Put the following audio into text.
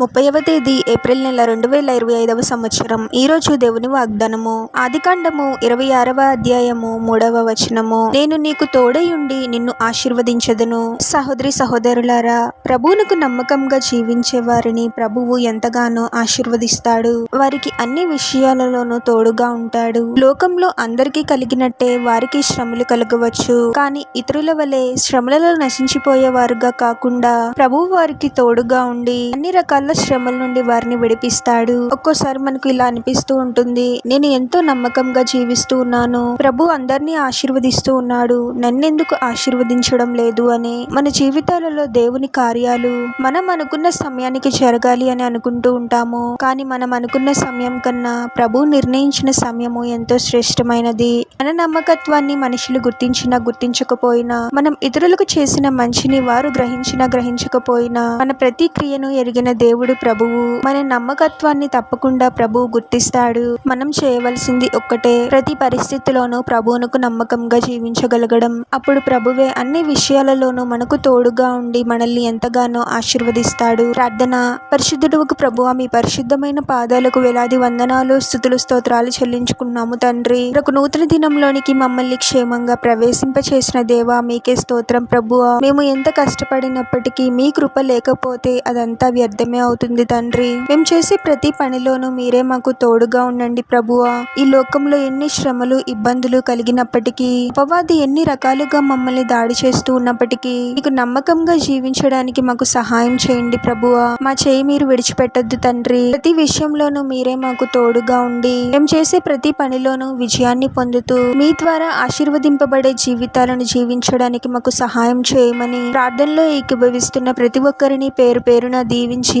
ముప్పైవ తేదీ ఏప్రిల్ నెల రెండు వేల ఇరవై ఐదవ సంవత్సరం. ఈరోజు దేవుని వాగ్దానము. ఆదికాండము ఇరవై ఆరవ అధ్యాయము మూడవ వచనము. నేను నీకు తోడయుండి నిన్ను ఆశీర్వదించదును. సహోదరి సహోదరులారా ప్రభువునకు నమ్మకంగా జీవించే వారిని ప్రభువు ఎంతగానో ఆశీర్వదిస్తాడు. వారికి అన్ని విషయాలలోనూ తోడుగా ఉంటాడు. లోకంలో అందరికీ కలిగినట్టే వారికి శ్రమలు కలగవచ్చు. కానీ ఇతరుల వలె శ్రమలలో నశించిపోయేవారుగా కాకుండా ప్రభువు వారికి తోడుగా ఉండి అన్ని రకాల శ్రమల నుండి వారిని విడిపిస్తాడు. ఒక్కోసారి మనకు ఇలా అనిపిస్తూ ఉంటుంది. నేను ఎంతో నమ్మకంగా జీవిస్తూ ఉన్నాను. ప్రభు అందరినీ ఆశీర్వదిస్తూ ఉన్నాడు. నన్నెందుకు ఆశీర్వదించడం లేదు అని. మన జీవితాలలో దేవుని కార్యాలు మనం అనుకున్న సమయానికి జరగాలి అని అనుకుంటూ ఉంటాము. కానీ మనం అనుకున్న సమయం కన్నా ప్రభు నిర్ణయించిన సమయము ఎంతో శ్రేష్టమైనది. మన నమ్మకత్వాన్ని మనుషులు గుర్తించినా గుర్తించకపోయినా మనం ఇతరులకు చేసిన మంచిని వారు గ్రహించినా గ్రహించకపోయినా మన ప్రతి క్రియను ఎరిగిన దేవుడు ప్రభువు. మన నమ్మకత్వాన్ని తప్పకుండా ప్రభువు గుర్తిస్తాడు. మనం చేయవలసింది ఒక్కటే ప్రతి పరిస్థితిలోనూ ప్రభువునకు నమ్మకంగా జీవించగలగడం. అప్పుడు ప్రభువే అన్ని విషయాలలోనూ మనకు తోడుగా ఉండి మనల్ని ఎంతగానో ఆశీర్వదిస్తాడు. ప్రార్థన. పరిశుద్ధుడుకు ప్రభువ మీ పరిశుద్ధమైన పాదాలకు వేలాది వందనాలు స్థుతులు స్తోత్రాలు చెల్లించుకున్నాము తండ్రి. ఒక నూతన దినంలోనికి మమ్మల్ని క్షేమంగా ప్రవేశింప చేసిన దేవా మీకే స్తోత్రం ప్రభువ. మేము ఎంత కష్టపడినప్పటికీ మీ కృప లేకపోతే అదంతా వ్యర్థమే అవుతుంది తండ్రి. మేము చేసే ప్రతి పనిలోనూ మీరే మాకు తోడుగా ఉండండి ప్రభువ. ఈ లోకంలో ఎన్ని శ్రమలు ఇబ్బందులు కలిగినప్పటికీ అపవాది ఎన్ని రకాలుగా మమ్మల్ని దాడి చేస్తూ ఉన్నప్పటికీ మీకు నమ్మకంగా జీవించడానికి మాకు సహాయం చేయండి ప్రభువా. మా చేయి మీరు విడిచిపెట్టద్దు తండ్రి. ప్రతి విషయంలోనూ మీరే మాకు తోడుగా ఉండి మేము చేసే ప్రతి పనిలోనూ విజయాన్ని పొందుతూ మీ ద్వారా ఆశీర్వదింపబడే జీవితాలను జీవించడానికి మాకు సహాయం చేయమని ప్రార్థనలో ఏకీభవిస్తున్న ప్రతి ఒక్కరిని పేరు పేరున దీవించి